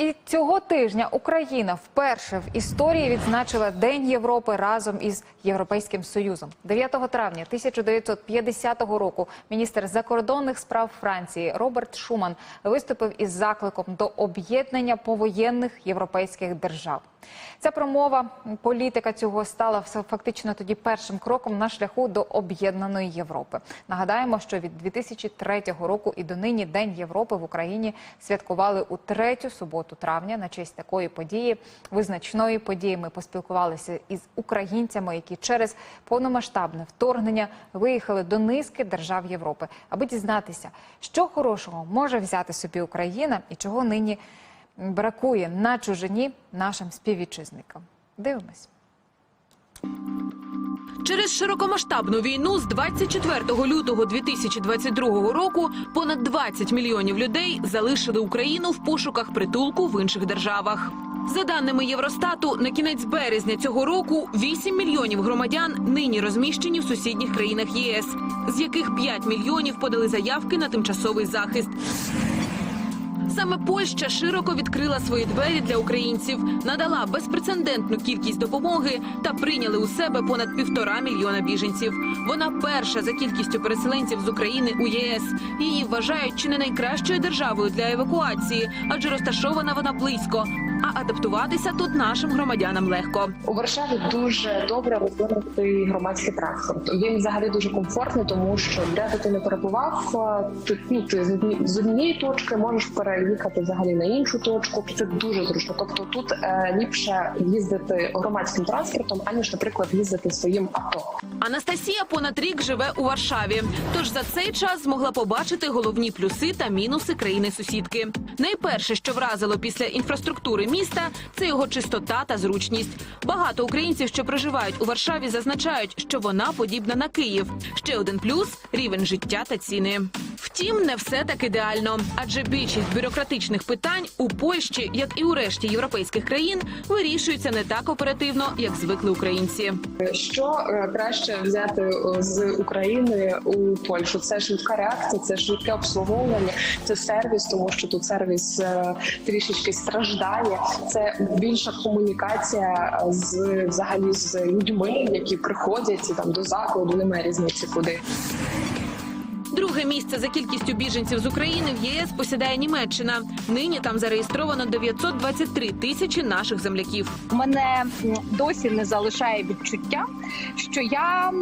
І цього тижня Україна вперше в історії відзначила День Європи разом із Європейським Союзом. 9 травня 1950 року міністр закордонних справ Франції Роберт Шуман виступив із закликом до об'єднання повоєнних європейських держав. Ця промова політика цього стала фактично тоді першим кроком на шляху до об'єднаної Європи. Нагадаємо, що від 2003 року і донині День Європи в Україні святкували у третю суботу травня. На честь такої події, визначної події, ми поспілкувалися із українцями, які через повномасштабне вторгнення виїхали до низки держав Європи, аби дізнатися, що хорошого може взяти собі Україна і чого нині бракує на чужині нашим співвітчизникам. Дивимось. Через широкомасштабну війну з 24 лютого 2022 року понад 20 мільйонів людей залишили Україну в пошуках притулку в інших державах. За даними Євростату, на кінець березня цього року 8 мільйонів громадян нині розміщені в сусідніх країнах ЄС, з яких 5 мільйонів подали заявки на тимчасовий захист. Саме Польща широко відкрила свої двері для українців, надала безпрецедентну кількість допомоги та прийняли у себе понад півтора мільйона біженців. Вона перша за кількістю переселенців з України у єС. Її вважають чи не найкращою державою для евакуації, адже розташована вона близько. А адаптуватися тут нашим громадянам легко. У Варшаві дуже добре розвинутий громадський транспорт. Він взагалі дуже комфортний, тому що де би ти не перебував, ти, ну, ти з однієї точки можеш переїхати взагалі на іншу точку. Це дуже зручно. Тобто тут е, ліпше їздити громадським транспортом, аніж, наприклад, їздити своїм авто. Анастасія понад рік живе у Варшаві. Тож за цей час змогла побачити головні плюси та мінуси країни-сусідки. Найперше, що вразило після інфраструктури міста, це його чистота та зручність. Багато українців, що проживають у Варшаві, зазначають, що вона подібна на Київ. Ще один плюс рівень життя та ціни. Втім, не все так ідеально, адже більшість бюрократичних питань у Польщі, як і у решті європейських країн, вирішуються не так оперативно, як звикли українці. Що е, краще взяти е, з України у Польщу? Це швидка реакція, це швидке обслуговування, це сервіс, тому що тут сервіс е, трішечки страждає. Це більша комунікація з взагалі з людьми, які приходять там до закладу, немає різниці куди. Друге місце за кількістю біженців з України в ЄС посідає Німеччина. Нині там зареєстровано 923 тисячі наших земляків. мене досі не залишає відчуття, що я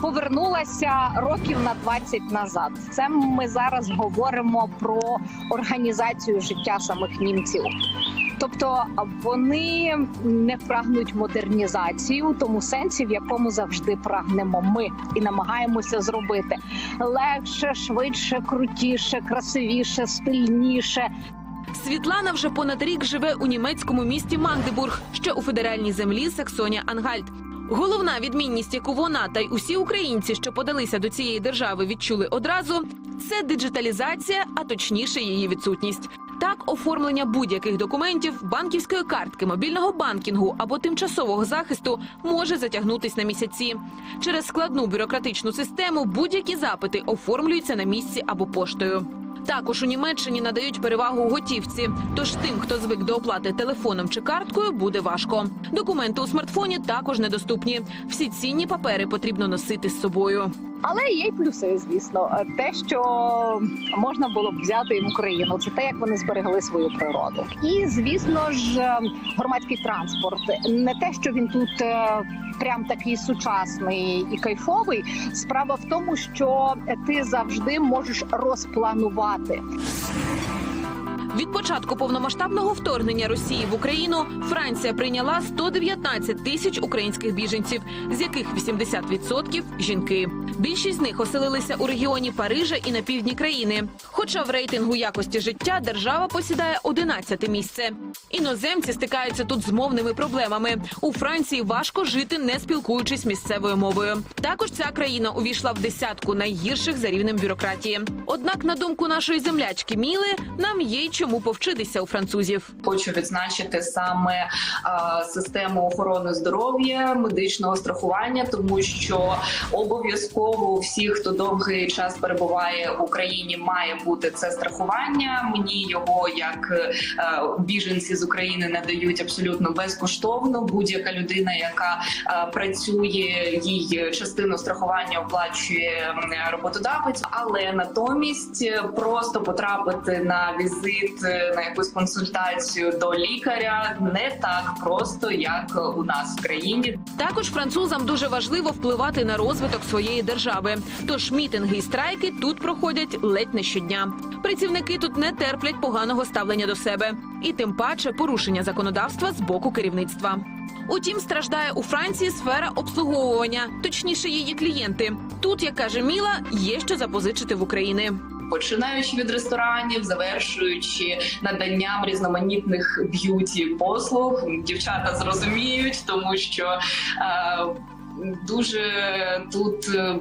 повернулася років на 20 назад. Це ми зараз говоримо про організацію життя самих німців. Тобто вони не прагнуть модернізації у тому сенсі, в якому завжди прагнемо ми і намагаємося зробити легше, швидше, крутіше, красивіше, стильніше, Світлана вже понад рік живе у німецькому місті Магдебург, що у федеральній землі Саксонія Ангальт. Головна відмінність, яку вона та й усі українці, що подалися до цієї держави, відчули одразу, це диджиталізація, а точніше її відсутність. Так, оформлення будь-яких документів, банківської картки, мобільного банкінгу або тимчасового захисту може затягнутись на місяці. Через складну бюрократичну систему будь-які запити оформлюються на місці або поштою. Також у Німеччині надають перевагу готівці. Тож тим, хто звик до оплати телефоном чи карткою, буде важко. Документи у смартфоні також недоступні. Всі цінні папери потрібно носити з собою. Але є й плюси, звісно. Те, що можна було б взяти в Україну, це те, як вони зберегли свою природу. І звісно ж, е, громадський транспорт не те, що він тут е, прям такий сучасний і кайфовий. Справа в тому, що ти завжди можеш розпланувати. Від початку повномасштабного вторгнення Росії в Україну Франція прийняла 119 тисяч українських біженців, з яких 80% – жінки. Більшість з них оселилися у регіоні Парижа і на півдні країни. Хоча в рейтингу якості життя держава посідає 11 місце. Іноземці стикаються тут з мовними проблемами. У Франції важко жити, не спілкуючись місцевою мовою. Також ця країна увійшла в десятку найгірших за рівнем бюрократії. Однак, на думку нашої землячки Міли, нам є й чому повчитися у французів. Хочу відзначити саме а, систему охорони здоров'я, медичного страхування, тому що обов'язково у всіх, хто довгий час перебуває в Україні, має бути це страхування. Мені його як е, біженці з України надають абсолютно безкоштовно. Будь-яка людина, яка е, працює, їй частину страхування оплачує роботодавець, але натомість е, просто потрапити на візит на якусь консультацію до лікаря не так просто, як у нас в країні. Також французам дуже важливо впливати на розвиток своєї держави. Тож мітинги і страйки тут проходять ледь не щодня. Працівники тут не терплять поганого ставлення до себе, і тим паче порушення законодавства з боку керівництва. Утім, страждає у Франції сфера обслуговування, точніше, її клієнти. Тут, як каже Міла, є що запозичити в Україні. Починаючи від ресторанів, завершуючи наданням різноманітних б'юті послуг, дівчата зрозуміють, тому що е, дуже тут. е,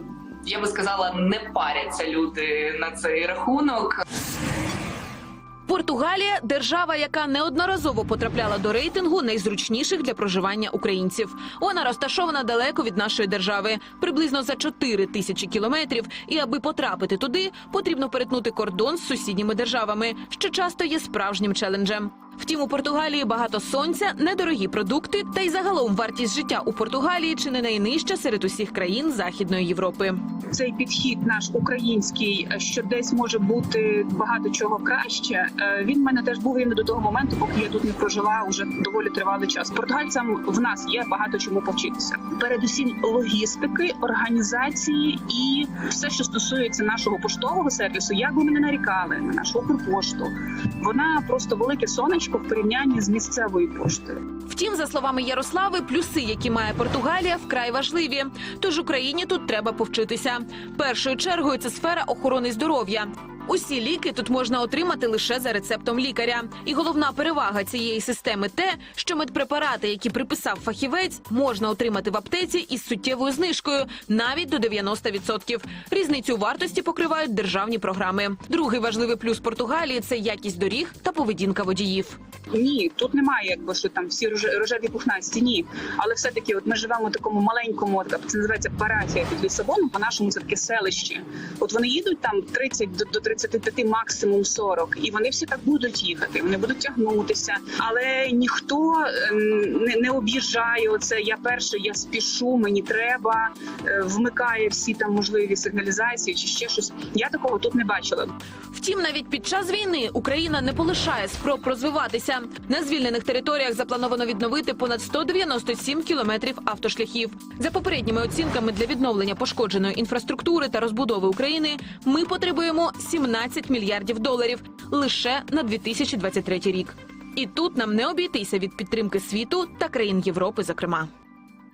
Я би сказала, не паряться люди на цей рахунок. Португалія держава, яка неодноразово потрапляла до рейтингу найзручніших для проживання українців. Вона розташована далеко від нашої держави, приблизно за 4 тисячі кілометрів. І аби потрапити туди, потрібно перетнути кордон з сусідніми державами, що часто є справжнім челенджем. Втім, у Португалії багато сонця, недорогі продукти, та й загалом вартість життя у Португалії чи не найнижча серед усіх країн Західної Європи. цей підхід наш український, е, що десь може бути багато чого краще. е, Він в мене теж був іменно до того моменту, поки я тут не прожила уже доволі тривалий час. Португальцям в нас є багато чому повчитися. Передусім логістики, організації і все, що стосується нашого поштового сервісу. Як би ми не нарікали на нашу Укрпошту, вона просто велике сонечко в порівнянні з місцевою поштою. Втім, за словами Ярослави, плюси, які має Португалія, вкрай важливі. Тож Україні тут треба повчитися. Першою чергою це сфера охорони здоров'я. Усі ліки тут можна отримати лише за рецептом лікаря. І головна перевага цієї системи те, що медпрепарати, які приписав фахівець, можна отримати в аптеці із суттєвою знижкою навіть до 90%. Різницю вартості покривають державні програми. Другий важливий плюс Португалії це якість доріг та поведінка водіїв. Ні, тут немає, якби що там всі роже- рожеві пухнасті. Ні, але все таки, ми живемо в такому маленькому, це називається парафія під Лісабоном. По нашому це таке селище. От вони їдуть там 30 до, до 35, максимум 40, і вони всі так будуть їхати. Вони будуть тягнутися, але ніхто е, не, не об'їжджає. Оце я перше, я спішу, мені треба, е, вмикає всі там можливі сигналізації чи ще щось. Я такого тут не бачила. Втім, навіть під час війни Україна не полишає спроб розвиватися. На звільнених територіях заплановано відновити понад 197 кілометрів автошляхів. За попередніми оцінками для відновлення пошкодженої інфраструктури та розбудови України ми потребуємо 17 мільярдів доларів лише на 2023 рік. І тут нам не обійтися від підтримки світу та країн Європи, зокрема.